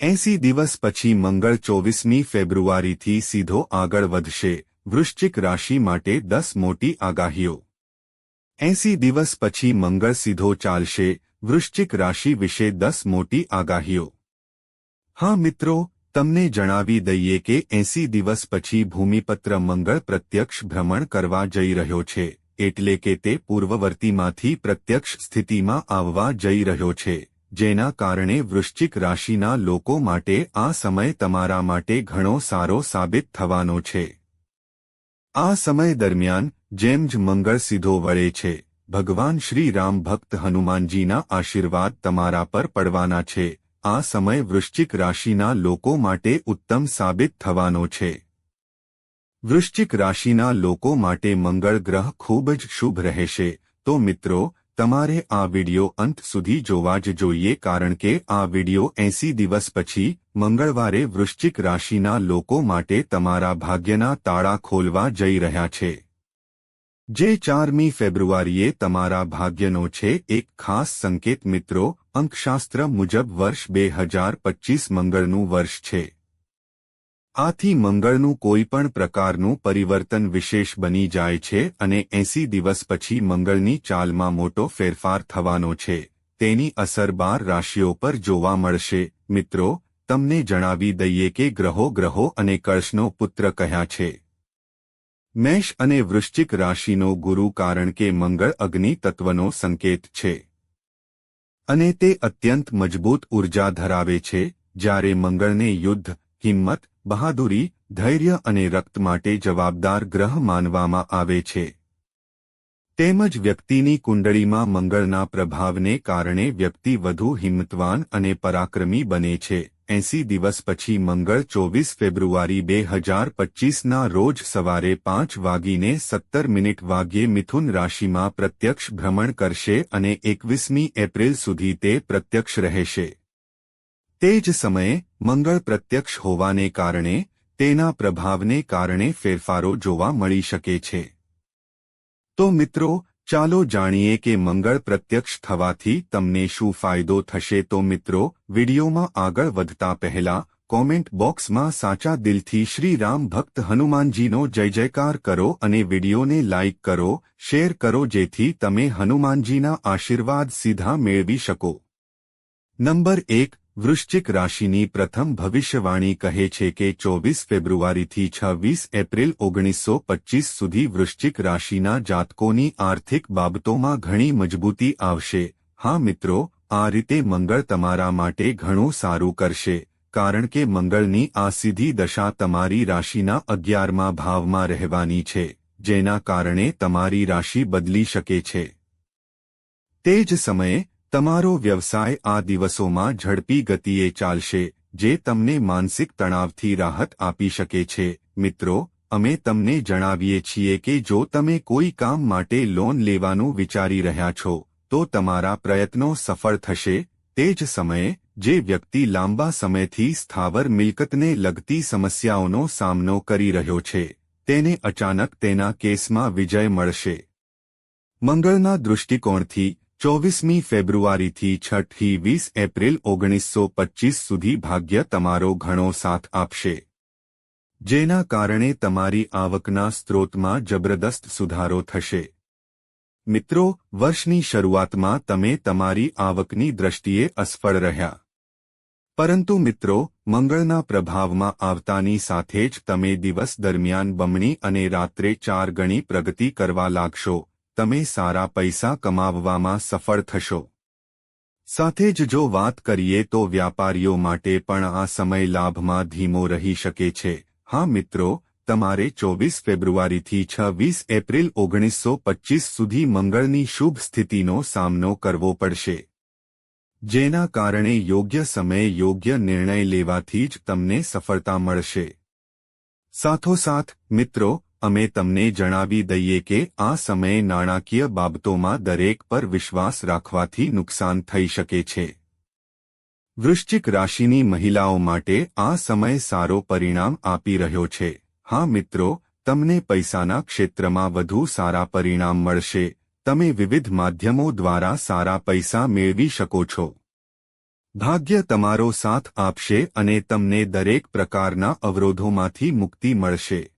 એંસી દિવસ પછી મંગળ ચોવીસમી ફેબ્રુઆરીથી સીધો આગળ વધશે, વૃશ્ચિક રાશિ માટે દસ મોટી આગાહીઓ. એંસી દિવસ પછી મંગળ સીધો ચાલશે, વૃશ્ચિક રાશિ વિશે દસ મોટી આગાહીઓ. હા મિત્રો, તમને જણાવી દઈએ કે એંસી દિવસ પછી ભૂમિપત્ર મંગળ પ્રત્યક્ષ ભ્રમણ કરવા જઈ રહ્યો છે, એટલે કે તે પૂર્વવર્તીમાંથી પ્રત્યક્ષ સ્થિતિમાં આવવા જઈ રહ્યો છે. જેના કારણે વૃશ્ચિક રાશિના લોકો માટે આ સમય તમારા માટે ઘણો સારો સાબિત થવાનો છે. આ સમય દરમિયાન જેમ જ મંગળ સીધો વળે છે, ભગવાન શ્રી રામ ભક્ત હનુમાનજીના આશીર્વાદ તમારા પર પડવાના છે. આ સમય વૃશ્ચિક રાશિના લોકો માટે ઉત્તમ સાબિત થવાનો છે. વૃશ્ચિક રાશિના લોકો માટે મંગળ ગ્રહ ખૂબ જ શુભ રહેશે. તો મિત્રો તમારે આ વિડિયો અંત સુધી જોવા જ જોઈએ કારણ કે આ વિડિયો એંસી દિવસ પછી મંગળવારે વૃશ્ચિક રાશિના લોકો માટે તમારા ભાગ્યના તાળા ખોલવા જઈ રહ્યા છે. જે ચારમી ફેબ્રુઆરીએ તમારા ભાગ્યનો છે, એક ખાસ સંકેત મિત્રો, અંકશાસ્ત્ર મુજબ વર્ષ બે હજાર પચીસ મંગળનું વર્ષ છે. આથી મંગળનું કોઈ પણ પ્રકારનું પરિવર્તન વિશેષ બની જાય છે અને એંસી દિવસ પછી મંગળની ચાલમાં મોટો ફેરફાર થવાનો છે. તેની અસર બાર રાશિઓ પર જોવા મળશે. મિત્રો, તમને જણાવી દઈએ કે ગ્રહો ગ્રહો અને કળશનો પુત્ર કહ્યા છે. મેષ અને વૃશ્ચિક રાશિનો ગુરુ કારણ કે મંગળ અગ્નિ તત્વનો સંકેત છે. અને તે અત્યંત મજબૂત ઊર્જા ધરાવે છે. જ્યારે મંગળને યુદ્ધ હિંમત બહાદુરી, ધૈર્ય અને રક્ત માટે જવાબદાર ગ્રહ માનવામાં આવે છે. તેમજ વ્યક્તિની કુંડળીમાં મંગળના પ્રભાવને કારણે વ્યક્તિ વધુ હિંમતવાન અને પરાક્રમી બને છે. એંસી દિવસ પછી મંગળ ચોવીસ ફેબ્રુઆરી બે હજાર પચીસના રોજ સવારે પાંચ વાગીને સત્તર મિનિટ વાગ્યે મિથુન રાશિમાં પ્રત્યક્ષ ભ્રમણ કરશે અને એકવીસમી એપ્રિલ સુધી તે પ્રત્યક્ષ રહેશે. તે જ સમયે મંગળ પ્રત્યક્ષ હોવાને કારણે તેના પ્રભાવને કારણે ફેરફારો જોવા મળી શકે છે. તો મિત્રો, ચાલો જાણીએ કે મંગળ પ્રત્યક્ષ થવાથી તમને શું ફાયદો થશે. તો મિત્રો, વિડીયોમાં આગળ વધતા પહેલા કોમેન્ટ બોક્સમાં સાચા દિલથી શ્રી રામ ભક્ત હનુમાનજીનો જય જયકાર કરો અને વિડીયોને લાઇક કરો, શેર કરો જેથી તમે હનુમાનજીના આશીર્વાદ સીધા મેળવી શકો. નંબર એક વૃશ્ચિક રાશિની પ્રથમ ભવિષ્યવાણી કહે છે કે ચોવીસ ફેબ્રુઆરીથી છવ્વીસ એપ્રિલ ઓગણીસો પચ્ચીસ સુધી વૃશ્ચિક રાશિના જાતકોની આર્થિક બાબતોમાં ઘણી મજબૂતી આવશે. હા મિત્રો, આ રીતે મંગળ તમારા માટે ઘણું સારું કરશે, કારણ કે મંગળની આ સીધી દશા તમારી રાશિના અગિયારમાં ભાવમાં રહેવાની છે, જેના કારણે તમારી રાશિ બદલી શકે છે. તે જ સમયે તમારો વ્યવસાય આ દિવસોમાં ઝડપી ગતિએ ચાલશે, જે તમને માનસિક તણાવથી રાહત આપી શકે છે. મિત્રો, અમે તમને જણાવીએ છીએ કે જો તમે કોઈ કામ માટે લોન લેવાનું વિચારી રહ્યા છો, તો તમારા પ્રયત્નો સફળ થશે. તે જ સમયે, જે વ્યક્તિ લાંબા સમયથી સ્થાવર મિલકતને લગતી સમસ્યાઓનો સામનો કરી રહ્યો છે, તેને અચાનક તેના કેસમાં વિજય મળશે. મંગળના દૃષ્ટિકોણથી ચોવીસમી ફેબ્રુઆરીથી છઠ્ઠી વીસ એપ્રિલ ઓગણીસો પચ્ચીસ સુધી ભાગ્ય તમારો ઘણો સાથ આપશે. જેના કારણે તમારી આવકના સ્ત્રોતમાં જબરદસ્ત સુધારો થશે. મિત્રો, વર્ષની શરૂઆતમાં તમે તમારી આવકની દ્રષ્ટિએ અસફળ રહ્યા. પરંતુ મિત્રો, મંગળના પ્રભાવમાં આવતાની સાથે જ તમે દિવસ દરમિયાન બમણી અને રાત્રે ચાર ગણી પ્રગતિ કરવા લાગશો. તમે સારા પૈસા કમાવવામાં સફળ થશો. સાથે જ જો વાત કરીએ તો વ્યાપારીઓ માટે પણ આ સમય લાભમાં ધીમો રહી શકે છે. હા મિત્રો, તમારે ચોવીસ ફેબ્રુઆરીથી છવ્વીસ એપ્રિલ ઓગણીસો પચ્ચીસ સુધી મંગળની શુભ સ્થિતિનો સામનો કરવો પડશે. જેના કારણે યોગ્ય સમયે યોગ્ય નિર્ણય લેવાથી જ તમને સફળતા મળશે. સાથોસાથ, મિત્રો અમે તમને જણાવી દઈએ કે આ સમયે નાણાકીય બાબતોમાં દરેક પર વિશ્વાસ રાખવાથી નુકસાન થઈ શકે છે. વૃશ્ચિક રાશિની મહિલાઓ માટે આ સમય સારો પરિણામ આપી રહ્યો છે. હા મિત્રો, તમને પૈસાના ક્ષેત્રમાં વધુ સારા પરિણામ મળશે. તમે વિવિધ માધ્યમો દ્વારા સારા પૈસા મેળવી શકો છો. ભાગ્ય તમારો સાથ આપશે અને તમને દરેક પ્રકારના અવરોધોમાંથી મુક્તિ મળશે.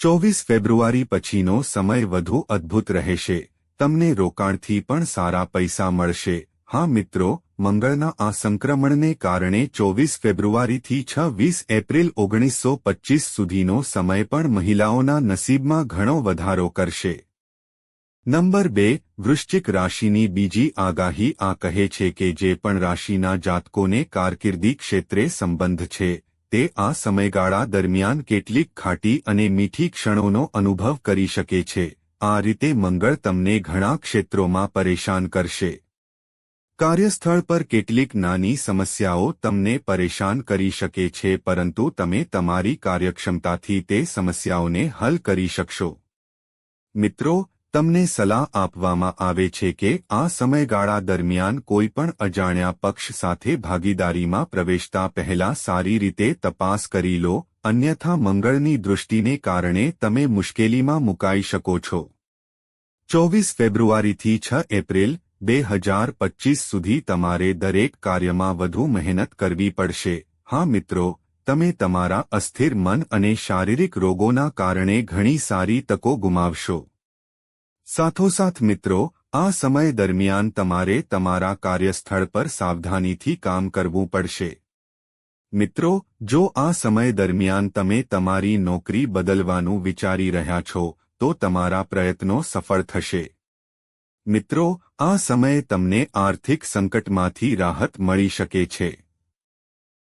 ચોવીસ ફેબ્રુઆરી પછીનો સમય વધુ અદ્ભુત રહેશે. તમને રોકાણથી પણ સારા પૈસા મળશે. હા મિત્રો, મંગળના આ સંક્રમણને કારણે ચોવીસ ફેબ્રુઆરીથી છ વીસ એપ્રિલ ઓગણીસો પચ્ચીસ સુધીનો સમય પણ મહિલાઓના નસીબમાં ઘણો વધારો કરશે. નંબર બે, વૃશ્ચિક રાશિની બીજી આગાહી આ કહે છે કે જે પણ રાશિના જાતકોને કારકિર્દી ક્ષેત્રે સંબંધ છે. તે આ સમયગાળા દરમિયાન કેટલીક ખાટી અને મીઠી ક્ષણોનો અનુભવ કરી શકે છે. આ રીતે મંગળ તમને ઘણા ક્ષેત્રોમાં પરેશાન કરશે. કાર્યસ્થળ પર કેટલીક નાની સમસ્યાઓ તમને પરેશાન કરી શકે છે, પરંતુ તમે તમારી કાર્યક્ષમતાથી તે સમસ્યાઓને હલ કરી શકશો. મિત્રો તમને સલાહ આપવામાં આવે છે કે આ સમયગાળા દરમિયાન કોઈપણ અજાણ્યા પક્ષ સાથે ભાગીદારીમાં પ્રવેશતા પહેલા સારી રીતે તપાસ કરી લો, અન્યથા મંગળની દૃષ્ટિને કારણે તમે મુશ્કેલીમાં મુકાઈ શકો છો. ચોવીસ ફેબ્રુઆરીથી છ એપ્રિલ, બે હજાર પચ્ચીસ સુધી તમારે દરેક કાર્યમાં વધુ મહેનત કરવી પડશે. હા મિત્રો, તમે તમારા અસ્થિર મન અને શારીરિક રોગોના કારણે ઘણી સારી તકો ગુમાવશો. સાથોસાથ મિત્રો, આ સમય દરમિયાન તમારે તમારા કાર્યસ્થળ પર સાવધાનીથી કામ કરવું પડશે. મિત્રો, જો આ સમય દરમિયાન તમે તમારી નોકરી બદલવાનું વિચારી રહ્યા છો, તો તમારા પ્રયત્નો સફળ થશે. મિત્રો, આ સમયે તમને આર્થિક સંકટમાંથી રાહત મળી શકે છે.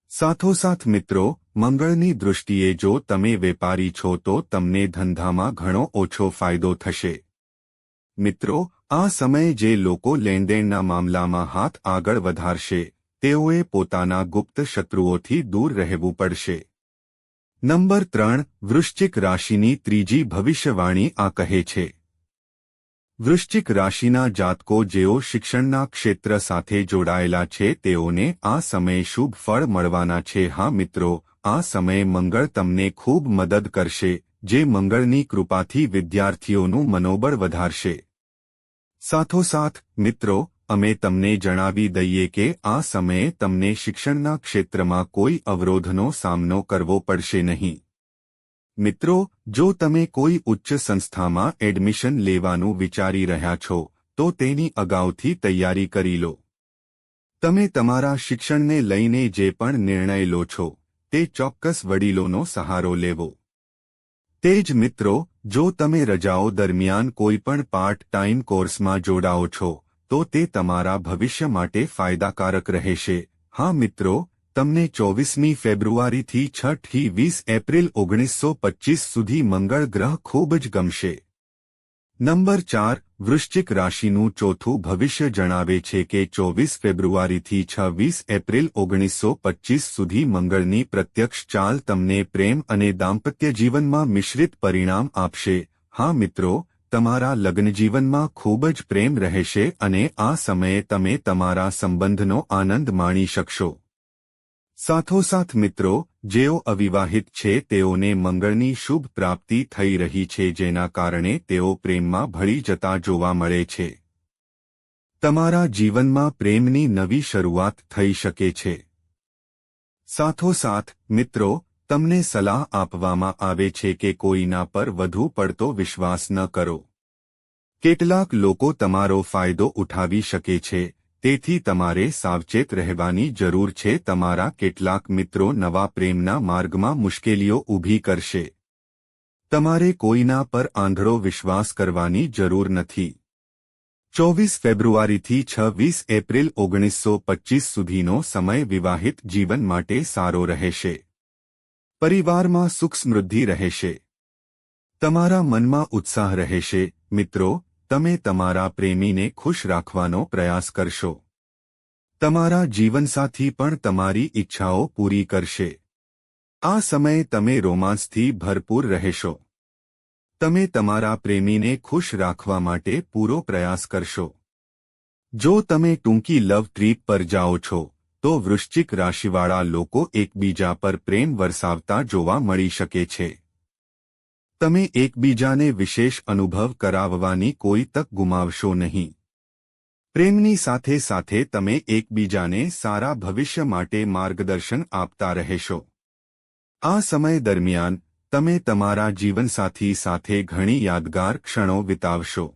સાથોસાથ મિત્રો, મંગળની દૃષ્ટિએ જો તમે વેપારી છો તો તમને ધંધામાં ઘણો ઓછો ફાયદો થશે. મિત્રો, આ સમયે જે લોકો લેણદેણના મામલામાં હાથ આગળ વધારશે, તેઓએ પોતાના ગુપ્ત શત્રુઓથી દૂર રહેવું પડશે. નંબર ત્રણ, વૃશ્ચિક રાશિની ત્રીજી ભવિષ્યવાણી આ કહે છે. વૃશ્ચિક રાશિના જાતકો જેઓ શિક્ષણના ક્ષેત્ર સાથે જોડાયેલા છે, તેઓને આ સમયે શુભ ફળ મળવાના છે. હા મિત્રો, આ સમયે મંગળ તમને ખૂબ મદદ કરશે. જે મંગળની કૃપાથી વિદ્યાર્થીઓનું મનોબળ વધારશે. સાથોસાથ, મિત્રો, અમે તમને જણાવી દઈએ કે આ સમયે તમને શિક્ષણના ક્ષેત્રમાં કોઈ અવરોધનો સામનો કરવો પડશે નહીં. મિત્રો, જો તમે કોઈ ઉચ્ચ સંસ્થામાં એડમિશન લેવાનું વિચારી રહ્યા છો, તો તેની અગાઉથી તૈયારી કરી લો. તમે તમારા શિક્ષણને લઈને જે પણ નિર્ણય લો છો, તે ચોક્કસ વડીલોનો સહારો લેવો. તે જ મિત્રો, જો તમે રજાઓ દરમિયાન કોઈપણ પાર્ટ ટાઈમ કોર્સમાં જોડાઓ છો, તો તે તમારા ભવિષ્ય માટે ફાયદાકારક રહેશે. હા મિત્રો, તમને ચોવીસમી ફેબ્રુઆરીથી છઠથી વીસ એપ્રિલ ઓગણીસો પચ્ચીસ સુધી મંગળ ગ્રહ ખૂબ જ ગમશે. નંબર ચાર, વૃશ્ચિક રાશિનું ચોથું ભવિષ્ય જણાવે છે કે ચોવીસ ફેબ્રુઆરીથી છવ્વીસ એપ્રિલ ઓગણીસો પચ્ચીસ સુધી મંગળની પ્રત્યક્ષ ચાલ તમને પ્રેમ અને દાંપત્ય જીવનમાં મિશ્રિત પરિણામ આપશે. હા મિત્રો, તમારા લગ્નજીવનમાં ખૂબ જ પ્રેમ રહેશે અને આ સમયે તમે તમારા સંબંધનો આનંદ માણી શકશો. સાથોસાથ મિત્રો જેઓ અવિવાહિત છે, તેઓને મંગળની શુભ પ્રાપ્તિ થઈ રહી છે, જેના કારણે તેઓ પ્રેમમાં ભળી જતા જોવા મળે છે. તમારા જીવનમાં પ્રેમની નવી શરૂઆત થઈ શકે છે. સાથોસાથ, મિત્રો, તમને સલાહ આપવામાં આવે છે કે કોઈના પર વધુ પડતો વિશ્વાસ ન કરો. કેટલાક લોકો તમારો ફાયદો ઉઠાવી શકે છે તેથી તમારે સાવચેત રહેવાની જરૂર છે, તમારા કેટલાક મિત્રો નવા પ્રેમના માર્ગમાં મુશ્કેલીઓ ઊભી કરશે. તમારે કોઈના પર આંધળો વિશ્વાસ કરવાની જરૂર નથી. ચોવીસ ફેબ્રુઆરીથી છવ્વીસ એપ્રિલ ઓગણીસો પચ્ચીસ સુધીનો સમય વિવાહિત જીવન માટે સારો રહેશે. પરિવારમાં સુખ સમૃદ્ધિ રહેશે. તમારા મનમાં ઉત્સાહ રહેશે. મિત્રો તમે તમારા પ્રેમીને ખુશ રાખવાનો પ્રયાસ કરશો. તમારા જીવનસાથી પણ તમારી ઈચ્છાઓ પૂરી કરશે. આ સમયે તમે રોમાંસથી ભરપૂર રહેશો. તમે તમારા પ્રેમીને ખુશ રાખવા માટે પૂરો પ્રયાસ કરશો. જો તમે ટૂંકી લવ ટ્રીપ પર જાઓ છો, તો વૃશ્ચિક રાશિવાળા લોકો એકબીજા પર પ્રેમ વરસાવતા જોવા મળી શકે છે. તમે એકબીજાને વિશેષ અનુભવ કરાવવાની કોઈ તક ગુમાવશો નહીં. પ્રેમની સાથે સાથે તમે એકબીજાને સારા ભવિષ્ય માટે માર્ગદર્શન આપતા રહેશો. આ સમય દરમિયાન, તમે તમારા જીવનસાથી સાથે ઘણી યાદગાર ક્ષણો વિતાવશો.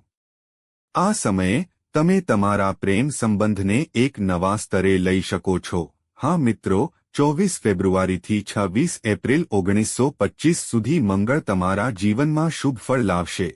આ સમયે, તમે તમારા પ્રેમ સંબંધને એક નવા સ્તરે લઈ શકો છો. હા મિત્રો ચોવીસ ફેબ્રુઆરીથી છવ્વીસ એપ્રિલ ઓગણીસો પચ્ચીસ સુધી મંગળ તમારા જીવનમાં શુભ ફળ લાવશે.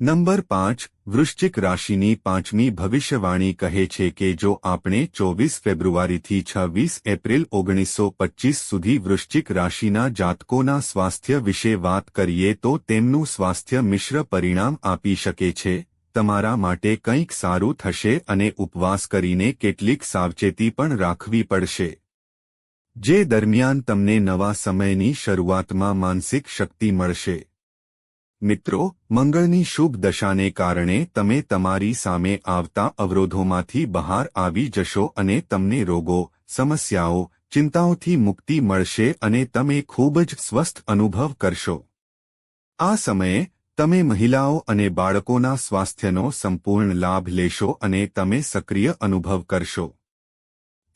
નંબર પાંચ, વૃશ્ચિક રાશિની પાંચમી ભવિષ્યવાણી કહે છે કે જો આપણે ચોવીસ ફેબ્રુઆરીથી છવ્વીસ એપ્રિલ ઓગણીસો પચ્ચીસ સુધી વૃશ્ચિક રાશિના જાતકોના સ્વાસ્થ્ય વિશે વાત કરીએ તો તેમનું સ્વાસ્થ્ય મિશ્ર પરિણામ આપી શકે છે. તમારા માટે કંઈક સારું થશે અને ઉપવાસ કરીને કેટલીક સાવચેતી પણ રાખવી પડશે. જે દરમિયાન તમને નવા સમયની શરૂઆતમાં માનસિક શક્તિ મળશે. મિત્રો, મંગળની શુભ દશાને કારણે તમે તમારી સામે આવતા અવરોધોમાંથી બહાર આવી જશો અને તમને રોગો, સમસ્યાઓ, ચિંતાઓથી મુક્તિ મળશે અને તમે ખૂબ જ સ્વસ્થ અનુભવ કરશો. આ સમયે, તમે મહિલાઓ અને બાળકોના સ્વાસ્થ્યનો સંપૂર્ણ લાભ લેશો અને તમે સક્રિય અનુભવ કરશો.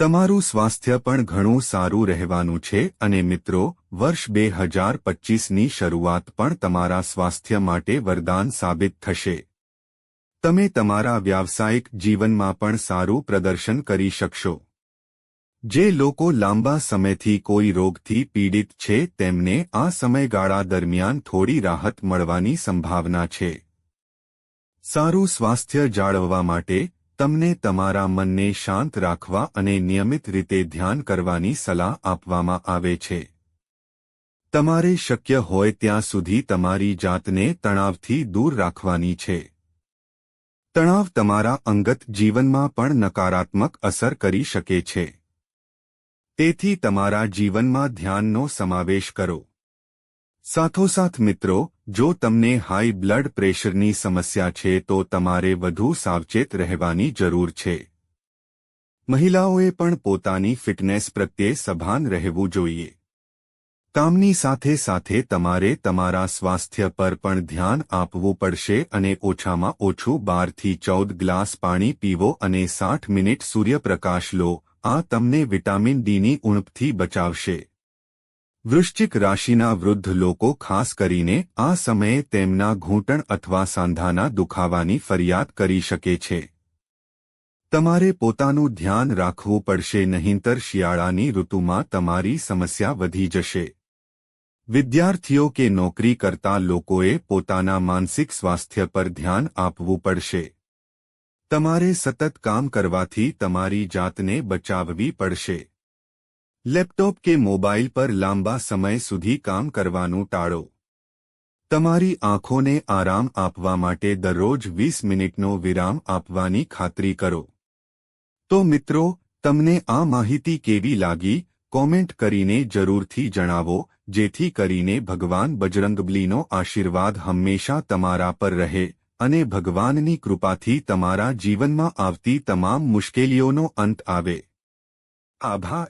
તમારું સ્વાસ્થ્ય પણ ઘણું સારું રહેવાનું છે અને મિત્રો, વર્ષ બે હજાર પચ્ચીસની શરૂઆત પણ તમારા સ્વાસ્થ્ય માટે વરદાન સાબિત થશે. તમે તમારા વ્યાવસાયિક જીવનમાં પણ સારું પ્રદર્શન કરી શકશો. જે લોકો લાંબા સમયથી કોઈ રોગથી પીડિત છે, તેમને આ સમયગાળા દરમિયાન થોડી રાહત મળવાની સંભાવના છે. સારું સ્વાસ્થ્ય જાળવવા માટે તમને તમારા મનને શાંત રાખવા અને નિયમિત રીતે ધ્યાન કરવાની સલાહ આપવામાં આવે છે. તમારે શક્ય હોય ત્યાં સુધી તમારી જાતને તણાવથી દૂર રાખવાની છે. તણાવ તમારા અંગત જીવનમાં પણ નકારાત્મક અસર કરી શકે છે. તેથી તમારા જીવનમાં ધ્યાનનો સમાવેશ કરો. સાથોસાથ મિત્રો, જો તમને હાઈ બ્લડ પ્રેશરની સમસ્યા છે તો તમારે વધુ સાવચેત રહેવાની જરૂર છે. મહિલાઓએ પણ પોતાની ફિટનેસ પ્રત્યે સભાન રહેવું જોઈએ. કામની સાથે સાથે તમારે તમારા સ્વાસ્થ્ય પર પણ ધ્યાન આપવું પડશે અને ઓછામાં ઓછું બારથી ચૌદ ગ્લાસ પાણી પીવો અને સાઠ મિનિટ સૂર્યપ્રકાશ લો, આ તમને વિટામિન ડીની ઉણપથી બચાવશે. વૃશ્ચિક રાશિના વૃદ્ધ લોકો ખાસ કરીને આ સમયે તેમના ઘૂંટણ અથવા સાંધાના દુખાવાની ફરિયાદ કરી શકે છે. તમારે પોતાનું ધ્યાન રાખવું પડશે, નહીંતર શિયાળાની ઋતુમાં તમારી સમસ્યા વધી જશે. વિદ્યાર્થીઓ કે નોકરી કરતા લોકોએ પોતાના માનસિક સ્વાસ્થ્ય પર ધ્યાન આપવું પડશે. તમારે સતત કામ કરવાથી તમારી જાતને બચાવવી પડશે. લેપટોપ કે મોબાઈલ પર લાંબા સમય સુધી કામ કરવાનું ટાળો. તમારી આંખોને આરામ આપવા માટે દરરોજ વીસ મિનિટનો વિરામ આપવાની ખાતરી કરો. તો મિત્રો, તમને આ માહિતી કેવી લાગી? કોમેન્ટ કરીને જરૂરથી જણાવો, જેથી કરીને ભગવાન બજરંગબલીનો આશીર્વાદ હંમેશા તમારા પર રહે અને ભગવાનની કૃપાથી તમારા જીવનમાં આવતી તમામ મુશ્કેલીઓનો અંત આવે. આભાર.